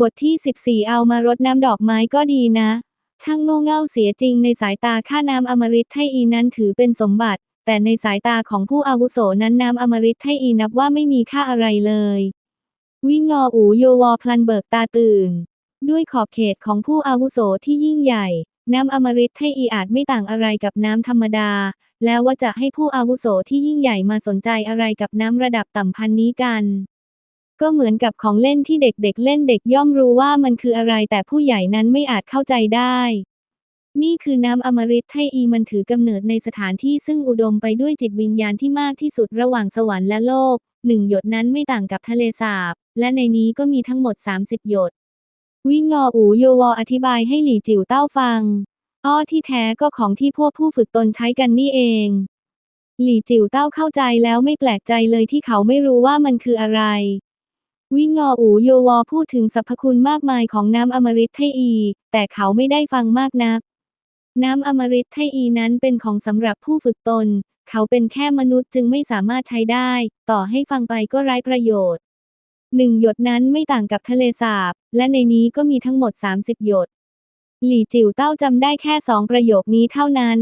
บทที่ 14 เอามารดน้ำดอกไม้ก็ดีนะ ช่างโง่เง่าเสียจริงในสายตาข้าน้ำอมฤตไทอีนั้นถือเป็นสมบัติ แต่ในสายตาของผู้อาวุโสนั้นน้ำอมฤตไทอีนับว่าไม่มีค่าอะไรเลย วิ่งงออูโยวอพลันเบิกตาตื่น ด้วยขอบเขตของผู้อาวุโสที่ยิ่งใหญ่ น้ำอมฤตไทอีอาจไม่ต่างอะไรกับน้ำธรรมดา แล้วว่าจะให้ผู้อาวุโสที่ยิ่งใหญ่มาสนใจอะไรกับน้ำระดับต่ำพันนี้กัน ก็เหมือนกับของเล่นที่เด็กๆเล่นเด็กย่อมรู้ว่ามันคืออะไรแต่ผู้ใหญ่นั้นไม่อาจเข้าใจได้ นี่คือน้ำอมฤตไทอีมันถือกำเนิดในสถานที่ซึ่งอุดมไปด้วยจิตวิญญาณที่มากที่สุดระหว่างสวรรค์และโลก หนึ่งหยดนั้นไม่ต่างกับทะเลสาบ และในนี้ก็มีทั้งหมด 30 หยด วิ่งงออูโยวออธิบายให้หลี่จิ๋วเต้าฟัง อ้อที่แท้ก็ของที่พวกผู้ฝึกตนใช้กันนี่เอง หลี่จิ๋วเต้าเข้าใจแล้วไม่แปลกใจเลยที่เขาไม่รู้ว่ามันคืออะไร วิ่งงออูโยวอพูดถึงสรรพคุณมากมายของน้ำอมฤตไทอี แต่เขาไม่ได้ฟังมากนัก น้ำอมฤตไทอีนั้นเป็นของสำหรับผู้ฝึกตน เขาเป็นแค่มนุษย์จึงไม่สามารถใช้ได้ ต่อให้ฟังไปก็ไร้ประโยชน์หนึ่งหยดนั้นไม่ต่างกับทะเลสาบ และในนี้ก็มีทั้งหมด 30 หยด หลี่จิ๋วเต้าจำได้แค่สองประโยคนี้เท่านั้น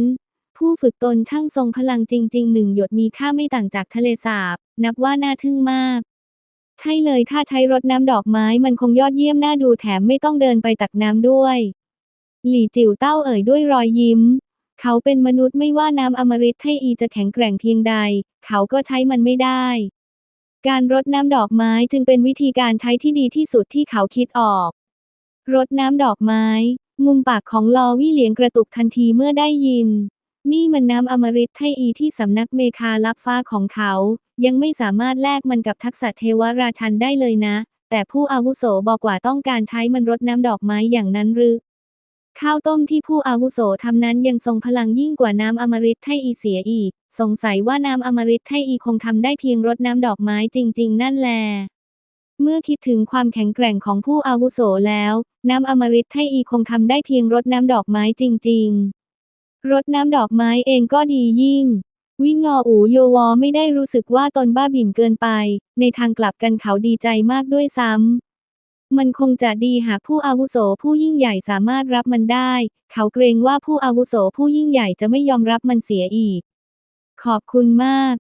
ผู้ฝึกตนช่างทรงพลังจริงๆหนึ่งหยดมีค่าไม่ต่างจากทะเลสาบ นับว่าน่าทึ่งมาก ใช่เลยถ้าใช้รดน้ำดอกไม้มันคงยอดเยี่ยมน่าดูแถมไม่ต้องเดินไปตักน้ำด้วย หลี่จิ๋วเต้าเอ่ยด้วยรอยยิ้ม เขาเป็นมนุษย์ไม่ว่าน้ำอมฤตไทอีจะแข็งแกร่งเพียงใด เขาก็ใช้มันไม่ได้ การรดน้ำดอกไม้จึงเป็นวิธีการใช้ที่ดีที่สุดที่เขาคิดออก รดน้ำดอกไม้ มุมปากของลอวี่เหลียงกระตุกทันทีเมื่อได้ยิน นี่มันน้ำอมฤตไทอีที่สำนักเมคาลับฟ้าของเขา ยังไม่สามารถแลกมันกับทักษะเทวราชันได้เลยนะ แต่ผู้อาวุโสบอกว่าต้องการใช้มันรดน้ำดอกไม้อย่างนั้นหรือ ข้าวต้มที่ผู้อาวุโสทำนั้นยังทรงพลังยิ่งกว่าน้ำอมฤตไทอีเสียอีก สงสัยว่าน้ำอมฤตไทอีคงทำได้เพียงรดน้ำดอกไม้จริง ๆ นั่นแลเมื่อคิดถึงความแข็งแกร่งของผู้อาวุโสแล้ว น้ำอมฤตไทอีคงทำได้เพียงรดน้ำดอกไม้จริง ๆ รดน้ำดอกไม้เองก็ดียิ่ง วิ่งงออูโยวอไม่ได้รู้สึกว่าตนบ้าบิ่นเกินไป ในทางกลับกันเขาดีใจมากด้วยซ้ำ มันคงจะดีหากผู้อาวุโสผู้ยิ่งใหญ่สามารถรับมันได้ เขาเกรงว่าผู้อาวุโสผู้ยิ่งใหญ่จะไม่ยอมรับมันเสียอีก ขอบคุณมาก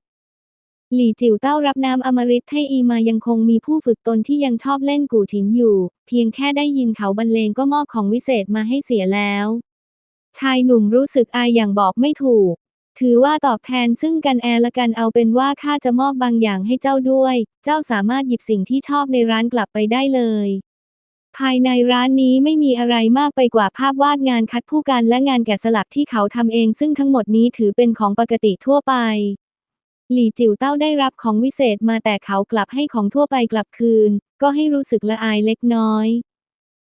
หลี่จิ๋วเต้ารับน้ำอมฤตไทอีมายังคงมีผู้ฝึกตนที่ยังชอบเล่นกู่ถินอยู่ เพียงแค่ได้ยินเขาบรรเลงก็มอบของวิเศษมาให้เสียแล้ว ชายหนุ่มรู้สึกอายอย่างบอกไม่ถูก ถือว่าตอบแทนซึ่งกันแอละกันเอาเป็นว่าข้าจะมอบบางอย่างให้เจ้าด้วย เจ้าสามารถหยิบสิ่งที่ชอบในร้านกลับไปได้เลย ภายในร้านนี้ไม่มีอะไรมากไปกว่าภาพวาดงานคัดผู้กันและงานแกะสลักที่เขาทำเอง ซึ่งทั้งหมดนี้ถือเป็นของปกติทั่วไป หลี่จิ๋วเต้าได้รับของวิเศษมาแต่เขากลับให้ของทั่วไปกลับคืน ก็ให้รู้สึกละอายเล็กน้อย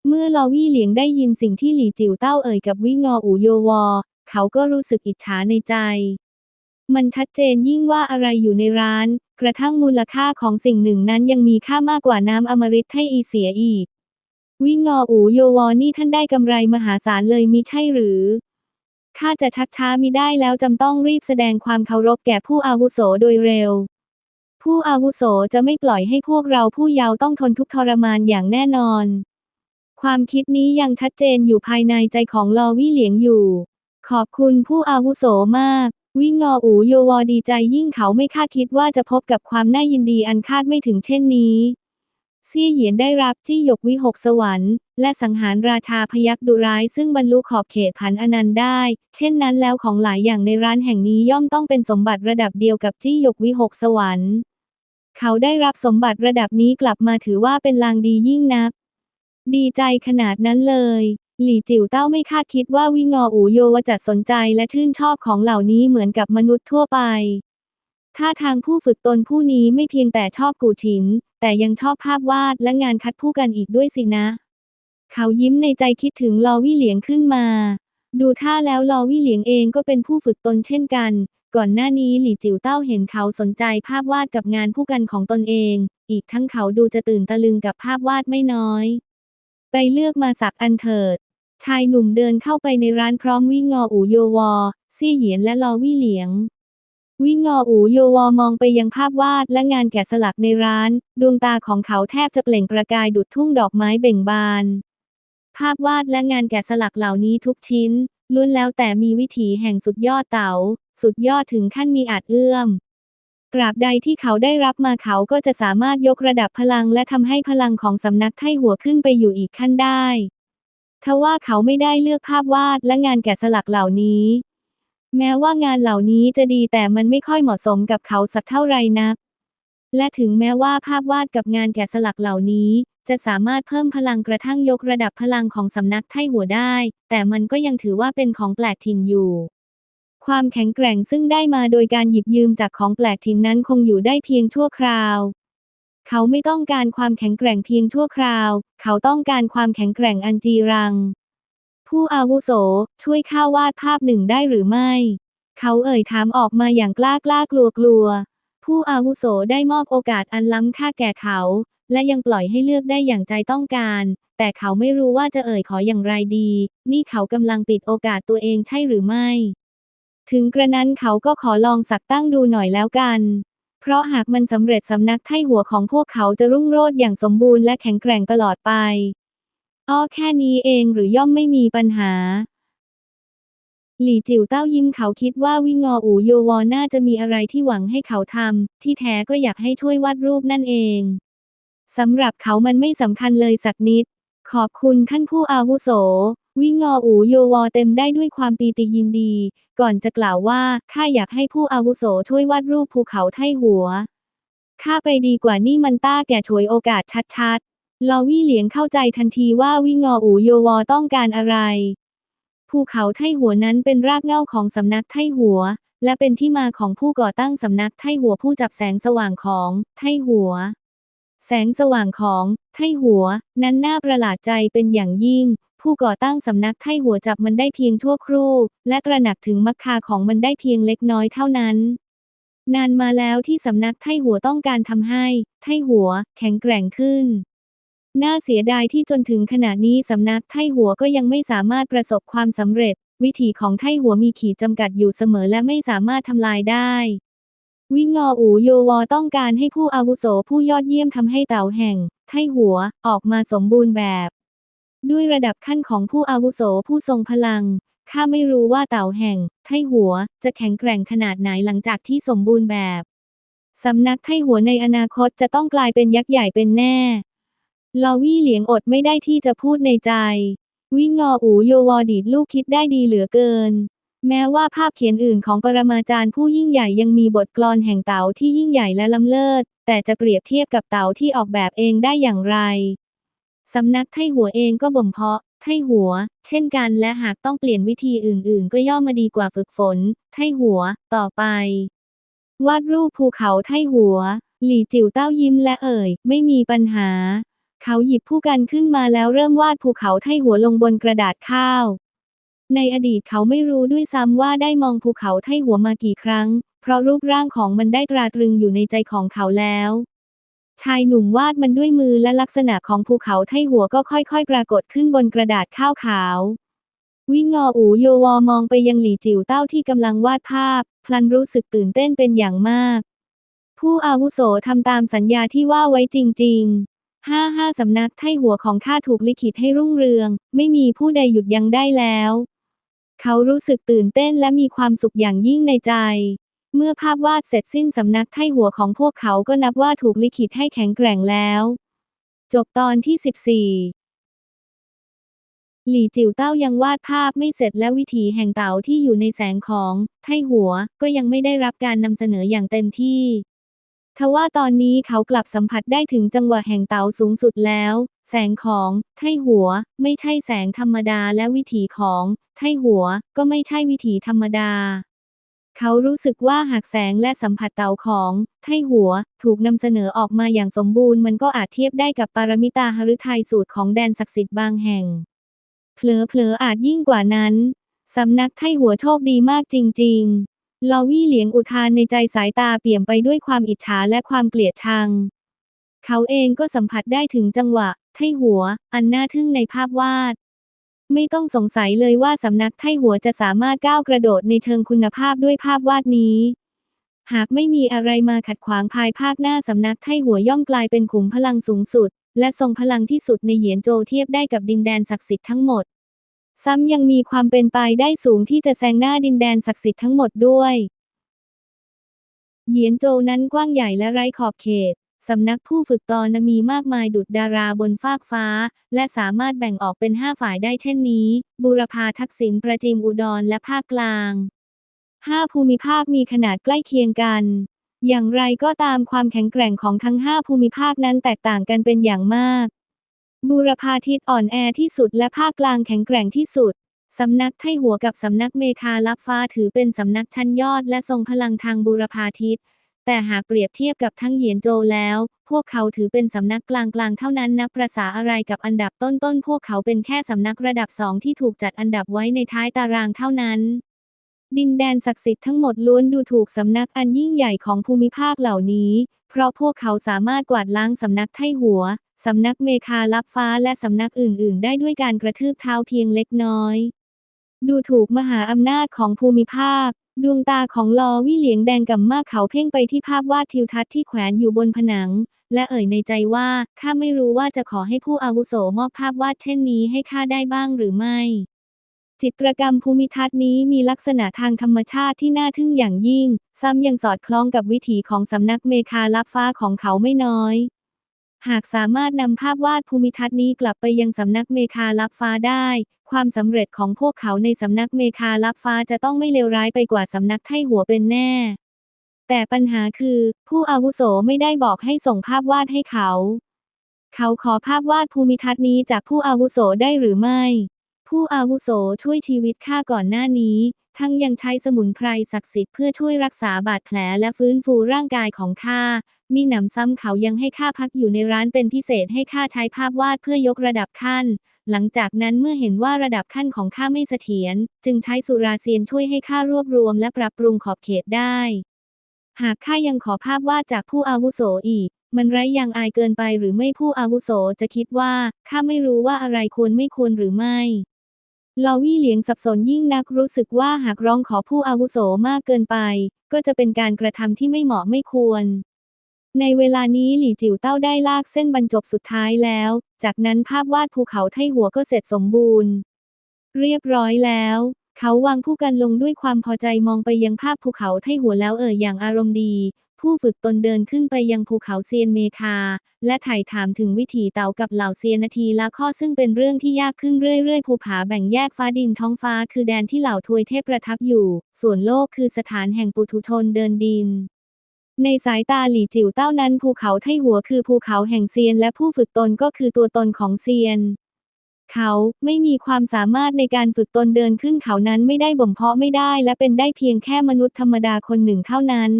เมื่อลอวี่เหลียงได้ยินสิ่งที่หลี่จิ๋วเต้าเอ่ยกับวิ่งงออูโยวอ เขาก็รู้สึกอิจฉาในใจ มันชัดเจนยิ่งว่าอะไรอยู่ในร้าน กระทั่งมูลค่าของสิ่งหนึ่งนั้นยังมีค่ามากกว่าน้ำอมฤตไทอีเสียอีก วิ่งงออูโยวอนี่ท่านได้กำไรมหาศาลเลยมิใช่หรือข้าจะชักช้ามิได้แล้วจำต้องรีบแสดงความเคารพแก่ผู้อาวุโสโดยเร็ว ผู้อาวุโสจะไม่ปล่อยให้พวกเราผู้เยาว์ต้องทนทุกข์ทรมานอย่างแน่นอน ความคิดนี้ยังชัดเจนอยู่ภายในใจของลอวี่เหลียงอยู่ ขอบคุณผู้อาวุโสมาก วิ่งงออูโยวอดีใจยิ่งเขาไม่คาดคิดว่าจะพบกับความน่ายินดีอันคาดไม่ถึงเช่นนี้เซี่ยเหยียนได้รับจี้หยกวิหกสวรรค์ และสังหารราชาพยักดุร้ายซึ่งบรรลุขอบเขตผันอนันต์ได้ เช่นนั้นแล้วของหลายอย่างในร้านแห่งนี้ย่อมต้องเป็นสมบัติระดับเดียวกับจี้หยกวิหกสวรรค์ เขาได้รับสมบัติระดับนี้กลับมาถือว่าเป็นลางดียิ่งนัก ดีใจขนาดนั้นเลย หลี่จิ๋วเต้าไม่คาดคิดว่าวิงออูโยวจะสนใจและชื่นชอบของเหล่านี้เหมือนกับมนุษย์ทั่วไปท่าทางผู้ฝึกตนผู้นี้ไม่เพียงแต่ชอบกูฉิน แต่ยังชอบภาพวาดและงานคัดผู้กันอีกด้วยสินะ เขายิ้มในใจคิดถึงลอวี่เหลียงขึ้นมา ดูท่าแล้วลอวี่เหลียงเองก็เป็นผู้ฝึกตนเช่นกัน ก่อนหน้านี้หลี่จิ๋วเต้าเห็นเขาสนใจภาพวาดกับงานผู้กันของตนเอง อีกทั้งเขาดูจะตื่นตะลึงกับภาพวาดไม่น้อย ไปเลือกมาสักอันเถิด ชายหนุ่มเดินเข้าไปในร้านพร้อมวิ่งงออูโยวอ ซี่เหยียนและลอวี่เหลียง วิ่งงออูโยวอมองไปยังภาพวาดและงานแกะสลักในร้าน ดวงตาของเขาแทบจะเปล่งประกายดุจทุ่งดอกไม้เบ่งบาน ภาพวาดและงานแกะสลักเหล่านี้ทุกชิ้นล้วนแล้วแต่มีวิถีแห่งสุดยอดเต๋า สุดยอดถึงขั้นมีอาจเอื้อม ตราบใดที่เขาได้รับมาเขาก็จะสามารถยกระดับพลังและทำให้พลังของสำนักไทหัวขึ้นไปอยู่อีกขั้นได้ทว่าเขาไม่ได้เลือกภาพวาดและงานแกะสลักเหล่านี้ แม้ว่างานเหล่านี้จะดีแต่มันไม่ค่อยเหมาะสมกับเขาสักเท่าไรนัก และถึงแม้ว่าภาพวาดกับงานแกะสลักเหล่านี้ จะสามารถเพิ่มพลังกระทั่งยกระดับพลังของสำนักไทหัวได้ แต่มันก็ยังถือว่าเป็นของแปลกถิ่นอยู่ ความแข็งแกร่งซึ่งได้มาโดยการหยิบยืมจากของแปลกถิ่นนั้นคงอยู่ได้เพียงชั่วคราว เขาไม่ต้องการความแข็งแกร่งเพียงชั่วคราว เขาต้องการความแข็งแกร่งอันจีรัง ผู้อาวุโสช่วยข้าวาดภาพหนึ่งได้หรือไม่ เขาเอ่ยถามออกมาอย่างกล้ากล้ากลัวกลัว ผู้อาวุโสได้มอบโอกาสอันล้ำค่าแก่เขา และยังปล่อยให้เลือกได้อย่างใจต้องการ แต่เขาไม่รู้ว่าจะเอ่ยขออย่างไรดี นี่เขากำลังปิดโอกาสตัวเองใช่หรือไม่ ถึงกระนั้นเขาก็ขอลองสักตั้งดูหน่อยแล้วกัน เพราะหากมันสำเร็จสำนักไท่หัวของพวกเขาจะรุ่งโรจน์อย่างสมบูรณ์และแข็งแกร่งตลอดไป อ้อแค่นี้เองหรือย่อมไม่มีปัญหา หลี่จิ๋วเต้ายิ้มเขาคิดว่าวิงออูโยวอน่าจะมีอะไรที่หวังให้เขาทำที่แท้ก็อยากให้ช่วยวาดรูปนั่นเองสำหรับเขามันไม่สำคัญเลยสักนิด ขอบคุณท่านผู้อาวุโส วิงออูโยวอเต็มได้ด้วยความปีติยินดี ก่อนจะกล่าวว่า ข้าอยากให้ผู้อาวุโสช่วยวาดรูปภูเขาไทหัว ข้าไปดีกว่านี่มันต้าแก่ฉวยโอกาสชัดๆ ลอวี่เหลียงเข้าใจทันทีว่าวิงออูโยวอต้องการอะไร ภูเขาไทหัวนั้นเป็นรากเหง้าของสำนักไทหัว และเป็นที่มาของผู้ก่อตั้งสำนักไทหัวผู้จับแสงสว่างของไทหัว แสงสว่างของไทหัว นั้นน่าประหลาดใจเป็นอย่างยิ่ง ผู้ก่อตั้งสำนักไทหัวจับมันได้เพียงชั่วครู่ และตระหนักถึงมักคาของมันได้เพียงเล็กน้อยเท่านั้น นานมาแล้วที่สำนักไทหัวต้องการทำให้ ไทหัว แข็งแกร่งขึ้น น่าเสียดายที่จนถึงขณะนี้สำนักไทหัวก็ยังไม่สามารถประสบความสำเร็จ วิถีของไทหัวมีขีดจำกัดอยู่เสมอและไม่สามารถทำลายได้วิงออูโยวอต้องการให้ผู้อาวุโสผู้ยอดเยี่ยมทำให้เต่าแห่ง ไทหัวออกมาสมบูรณ์แบบ ด้วยระดับขั้นของผู้อาวุโสผู้ทรงพลัง ข้าไม่รู้ว่าเต่าแห่ง ไทหัวจะแข็งแกร่งขนาดไหนหลังจากที่สมบูรณ์แบบ สำนักไทหัวในอนาคตจะต้องกลายเป็นยักษ์ใหญ่เป็นแน่ ลอวี่เหลียงอดไม่ได้ที่จะพูดในใจ วิงออูโยวอดีดลูกคิดได้ดีเหลือเกิน แม้ว่าภาพเขียนอื่นของปรมาจารย์ผู้ยิ่งใหญ่ยังมีบทกลอนแห่งเต๋าที่ยิ่งใหญ่และล้ำเลิศ แต่จะเปรียบเทียบกับเต๋าที่ออกแบบเองได้อย่างไร สำนักไทหัวเองก็บ่มเพาะไทหัว เช่นกันและหากต้องเปลี่ยนวิธีอื่น ๆ ก็ย่อมมาดีกว่าฝึกฝน ไทหัว ต่อไป วาดรูปภูเขาไทหัว หลี่จิ๋วเต้ายิ้มและเอ่ย ไม่มีปัญหา เขาหยิบผู้กันขึ้นมาแล้วเริ่มวาดภูเขาไทหัวลงบนกระดาษข้าว ในอดีตเขาไม่รู้ด้วยซ้ำว่าได้มองภูเขาไทหัวมากี่ครั้ง เพราะรูปร่างของมันได้ตราตรึงอยู่ในใจของเขาแล้ว ชายหนุ่มวาดมันด้วยมือและลักษณะของภูเขาไท่หัวก็ค่อยๆ ปรากฏขึ้นบนกระดาษข้าวขาว วิงออูโยวอมองไปยังหลี่จิ๋วเต้าที่กำลังวาดภาพ พลันรู้สึกตื่นเต้นเป็นอย่างมาก ผู้อาวุโสทำตามสัญญาที่ว่าไว้จริง ๆห้าห้าสำนักไท่หัวของข้าถูกลิขิตให้รุ่งเรือง ไม่มีผู้ใดหยุดยั้งได้แล้ว เขารู้สึกตื่นเต้นและมีความสุขอย่างยิ่งในใจ เมื่อภาพวาดเสร็จสิ้นสำนักไทหัวของพวกเขาก็นับว่าถูกลิขิตให้แข็งแกร่งแล้ว จบตอนที่ 14หลี่จิ๋วเต้ายังวาดภาพไม่เสร็จและวิถีแห่งเต๋าที่อยู่ในแสงของไทหัวก็ยังไม่ได้รับการนำเสนออย่างเต็มที่ ทว่าตอนนี้เขากลับสัมผัสได้ถึงจังหวะแห่งเต๋าสูงสุดแล้ว แสงของไทหัวไม่ใช่แสงธรรมดาและวิถีของไทหัวก็ไม่ใช่วิถีธรรมดา เขารู้สึกว่าหากแสงและสัมผัสเตาของไทหัว ถูกนำเสนอออกมาอย่างสมบูรณ์มันก็อาจเทียบได้กับปารมิตาหฤทัยสูตรของแดนศักดิ์สิทธิ์บางแห่ง เผลอๆอาจยิ่งกว่านั้นสำนักไทหัวโชคดีมากจริง ๆ ลอวี่เหลียงอุทานในใจสายตาเปี่ยมไปด้วยความอิจฉาและความเกลียดชัง เขาเองก็สัมผัสได้ถึงจังหวะ ไทหัว อันน่าทึ่งในภาพวาด ไม่ต้องสงสัยเลยว่าสำนักไทหัวจะสามารถก้าวกระโดดในเชิงคุณภาพด้วยภาพวาดนี้ หากไม่มีอะไรมาขัดขวางภายภาคหน้าสำนักไทหัวย่อมกลายเป็นขุมพลังสูงสุด และทรงพลังที่สุดในเหยียนโจเทียบได้กับดินแดนศักดิ์สิทธิ์ทั้งหมด ซ้ำยังมีความเป็นไปได้สูงที่จะแซงหน้าดินแดนศักดิ์สิทธิ์ทั้งหมดด้วย เหยียนโจนั้นกว้างใหญ่และไร้ขอบเขต สำนักผู้ฝึกตอนมีมากมายดุจดาราบนฟากฟ้า และสามารถแบ่งออกเป็นห้าฝ่ายได้เช่นนี้ บูรพาทักษิณประจิมอุดรและภาคกลางห้าภูมิภาคมีขนาดใกล้เคียงกัน อย่างไรก็ตามความแข็งแกร่งของทั้งห้าภูมิภาคนั้นแตกต่างกันเป็นอย่างมาก บูรพาทิศอ่อนแอที่สุดและภาคกลางแข็งแกร่งที่สุดสำนักไทหัวกับสำนักเมคาลับฟ้าถือเป็นสำนักชั้นยอดและทรงพลังทางบูรพาทิศ แต่หากเปรียบเทียบกับทั้งเหยียนโจแล้ว พวกเขาถือเป็นสำนักกลางๆ เท่านั้นนับประษาอะไรกับอันดับต้นๆ พวกเขาเป็นแค่สำนักระดับสองที่ถูกจัดอันดับไว้ในท้ายตารางเท่านั้น ดินแดนศักดิ์สิทธิ์ทั้งหมดล้วนดูถูกสำนักอันยิ่งใหญ่ของภูมิภาคเหล่านี้ เพราะพวกเขาสามารถกวาดล้างสำนักไทหัว สำนักเมคาลับฟ้าและสำนักอื่นๆ ได้ด้วยการกระทืบเท้าเพียงเล็กน้อย ดูถูกมหาอำนาจของภูมิภาค ดวงตาของลอวี่เหลียงแดงกับมากเขาเพ่งไปที่ภาพวาดทิวทัศน์ที่แขวนอยู่บนผนัง และเอ่ยในใจว่า ข้าไม่รู้ว่าจะขอให้ผู้อาวุโสมอบภาพวาดเช่นนี้ให้ข้าได้บ้างหรือไม่ จิตรกรรมภูมิทัศน์นี้มีลักษณะทางธรรมชาติที่น่าทึ่งอย่างยิ่ง ซ้ำยังสอดคล้องกับวิถีของสำนักเมคาลับฟ้าของเขาไม่น้อย หากสามารถนำภาพวาดภูมิทัศน์นี้กลับไปยังสำนักเมคาลับฟ้าได้ ความสำเร็จของพวกเขาในสำนักเมคาลับฟ้าจะต้องไม่เลวร้ายไปกว่าสำนักไทหัวเป็นแน่ แต่ปัญหาคือ ผู้อาวุโสไม่ได้บอกให้ส่งภาพวาดให้เขา เขาขอภาพวาดภูมิทัศน์นี้จากผู้อาวุโสได้หรือไม่ ผู้อาวุโสช่วยชีวิตข้าก่อนหน้านี้ ทั้งยังใช้สมุนไพรศักดิ์สิทธิ์เพื่อช่วยรักษาบาดแผลและฟื้นฟูร่างกายของข้า มีหนำซ้ำเขายังให้ข้าพักอยู่ในร้านเป็นพิเศษให้ข้าใช้ภาพวาดเพื่อยกระดับขั้น หลังจากนั้นเมื่อเห็นว่าระดับขั้นของข้าไม่เสถียร จึงใช้สุราเซียนช่วยให้ข้ารวบรวมและปรับปรุงขอบเขตได้ หากข้ายังขอภาพวาดจากผู้อาวุโสอีก มันไร้ยังอายเกินไปหรือไม่ผู้อาวุโสจะคิดว่าข้าไม่รู้ว่าอะไรควรไม่ควรหรือไม่ ลอวี่เหลียงสับสนยิ่งนักรู้สึกว่าหากร้องขอผู้อาวุโสมากเกินไป ก็จะเป็นการกระทำที่ไม่เหมาะไม่ควร ในเวลานี้หลี่จิ๋วเต้าได้ลากเส้นบรรจบสุดท้ายแล้ว จากนั้นภาพวาดภูเขาไทหัวก็เสร็จสมบูรณ์ เรียบร้อยแล้ว เขาวางผู้กันลงด้วยความพอใจมองไปยังภาพภูเขาไทหัวแล้วเอ่ยอย่างอารมณ์ดี ผู้ฝึกตนเดินขึ้นไปยังภูเขาเซียนเมคา และไถ่ถามถึงวิถีเต่ากับเหล่าเซียนนาทีละข้อซึ่งเป็นเรื่องที่ยากขึ้นเรื่อยๆ ภูผาแบ่งแยกฟ้าดินท้องฟ้าคือแดนที่เหล่าทวยเทพประทับอยู่ ส่วนโลกคือสถานแห่งปุถุชนเดินดินในสายตาหลี่จิ๋วเต้านั้นภูเขาไทหัวคือภูเขาแห่งเซียน และผู้ฝึกตนก็คือตัวตนของเซียน เขาไม่มีความสามารถในการฝึกตนเดินขึ้นเขานั้นไม่ได้บ่มเพาะไม่ได้ และเป็นได้เพียงแค่มนุษย์ธรรมดาคนหนึ่งเท่านั้น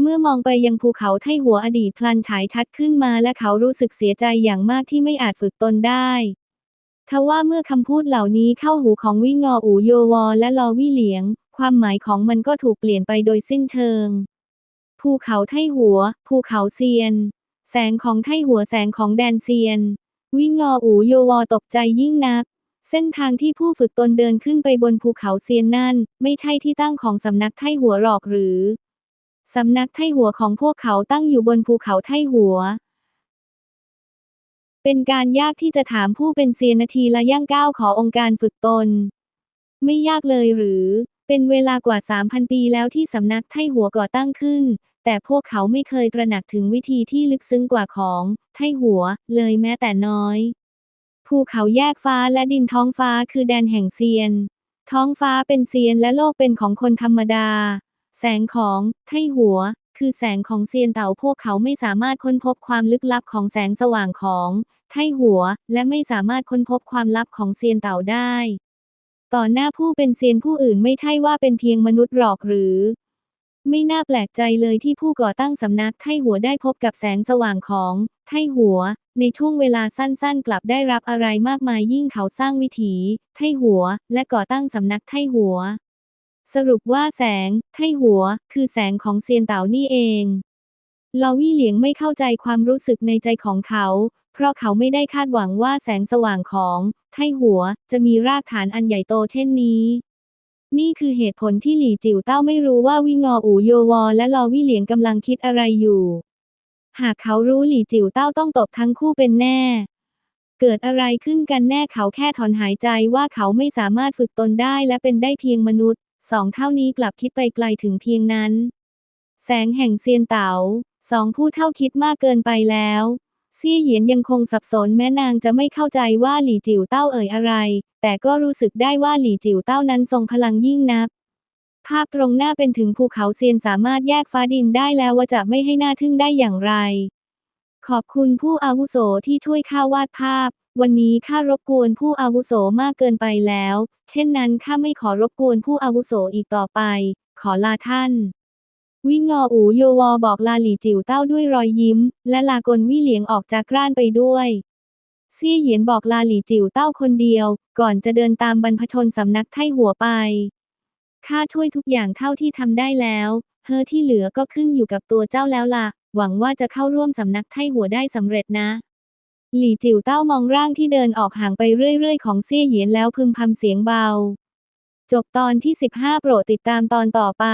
เมื่อมองไปยังภูเขาไทหัวอดีตพลันฉายชัดขึ้นมาและเขารู้สึกเสียใจอย่างมากที่ไม่อาจฝึกตนได้ทว่าเมื่อคำพูดเหล่านี้เข้าหูของวิงออูโยวอและลอวี่เหลียง ความหมายของมันก็ถูกเปลี่ยนไปโดยสิ้นเชิง ภูเขาไทหัว ภูเขาเซียน แสงของไทหัวแสงของแดนเซียน วิงงออูโยวอตกใจยิ่งนัก เส้นทางที่ผู้ฝึกตนเดินขึ้นไปบนภูเขาเซียนนั่น ไม่ใช่ที่ตั้งของสำนักไทหัวหรอกหรือ สำนักไทหัวของพวกเขาตั้งอยู่บนภูเขาไทหัว เป็นการยากที่จะถามผู้เป็นเซียนนาทีละย่างก้าวขอองค์การฝึกตน ไม่ยากเลยหรือ เป็นเวลากว่า 3,000 ปีแล้วที่สำนักไทหัวก่อตั้งขึ้น แต่พวกเขาไม่เคยตระหนักถึงวิธีที่ลึกซึ้งกว่าของไทหัวเลยแม้แต่น้อย ภูเขาแยกฟ้าและดินท้องฟ้าคือแดนแห่งเซียน ท้องฟ้าเป็นเซียนและโลกเป็นของคนธรรมดา แสงของไทหัว คือแสงของเซียนเต่าพวกเขาไม่สามารถค้นพบความลึกลับของแสงสว่างของไทหัว และไม่สามารถค้นพบความลับของเซียนเต่าได้ ต่อหน้าผู้เป็นเซียนผู้อื่นไม่ใช่ว่าเป็นเพียงมนุษย์หรอกหรือ ไม่น่าแปลกใจเลยที่ผู้ก่อตั้งสำนักไทหัวได้พบกับแสงสว่างของไทหัว ในช่วงเวลาสั้นๆ กลับได้รับอะไรมากมายยิ่งเขาสร้างวิถีไทหัว และก่อตั้งสำนักไทหัว สรุปว่าแสง ไทหัว คือแสงของเซียนเต่านี่เอง ลอวี่เหลียงไม่เข้าใจความรู้สึกในใจของเขา เพราะเขาไม่ได้คาดหวังว่าแสงสว่างของ ไทหัว จะมีรากฐานอันใหญ่โตเช่นนี้ นี่คือเหตุผลที่หลี่จิ๋วเต้าไม่รู้ว่าวิงออูโยวอ และลอวี่เหลียงกำลังคิดอะไรอยู่ หากเขารู้หลี่จิ๋วเต้าต้องตบทั้งคู่เป็นแน่เกิดอะไรขึ้นกันแน่เขาแค่ถอนหายใจว่าเขาไม่สามารถฝึกตนได้และเป็นได้เพียงมนุษย์ สองเท่านี้กลับคิดไปไกลถึงเพียงนั้น แสงแห่งเซียนเต๋าสองผู้เท่าคิดมากเกินไปแล้วซี่เหยียนยังคงสับสนแม้นางจะไม่เข้าใจว่าหลี่จิ๋วเต้าเอ่ยอะไร แต่ก็รู้สึกได้ว่าหลี่จิ๋วเต้านั้นทรงพลังยิ่งนัก ภาพตรงหน้าเป็นถึงภูเขาเซียนสามารถแยกฟ้าดินได้แล้วว่าจะไม่ให้หน้าทึ่งได้อย่างไร ขอบคุณผู้อาวุโสที่ช่วยข้าวาดภาพ วันนี้ข้ารบกวนผู้อาวุโสมากเกินไปแล้ว เช่นนั้นข้าไม่ขอรบกวนผู้อาวุโสอีกต่อไป ขอลาท่าน วิงออูโยวอบอกลาหลี่จิ๋วเต้าด้วยรอยยิ้ม และลากลวี่เหลียงออกจากกร้านไปด้วยเซี่ยเหยียนบอกลาหลี่จิ๋วเต้าคนเดียว ก่อนจะเดินตามบรรพชนสำนักไท่หัวไป ข้าช่วยทุกอย่างเท่าที่ทำได้แล้วเฮอที่เหลือก็ขึ้นอยู่กับตัวเจ้าแล้วล่ะ หวังว่าจะเข้าร่วมสำนักไท่หัวได้สำเร็จนะ หลี่จิ๋วเต้ามองร่างที่เดินออกห่างไปเรื่อยๆ ของเซี่ยเหยียนแล้วพึมพำเสียงเบา จบตอนที่ 15 โปรดติดตามตอนต่อไป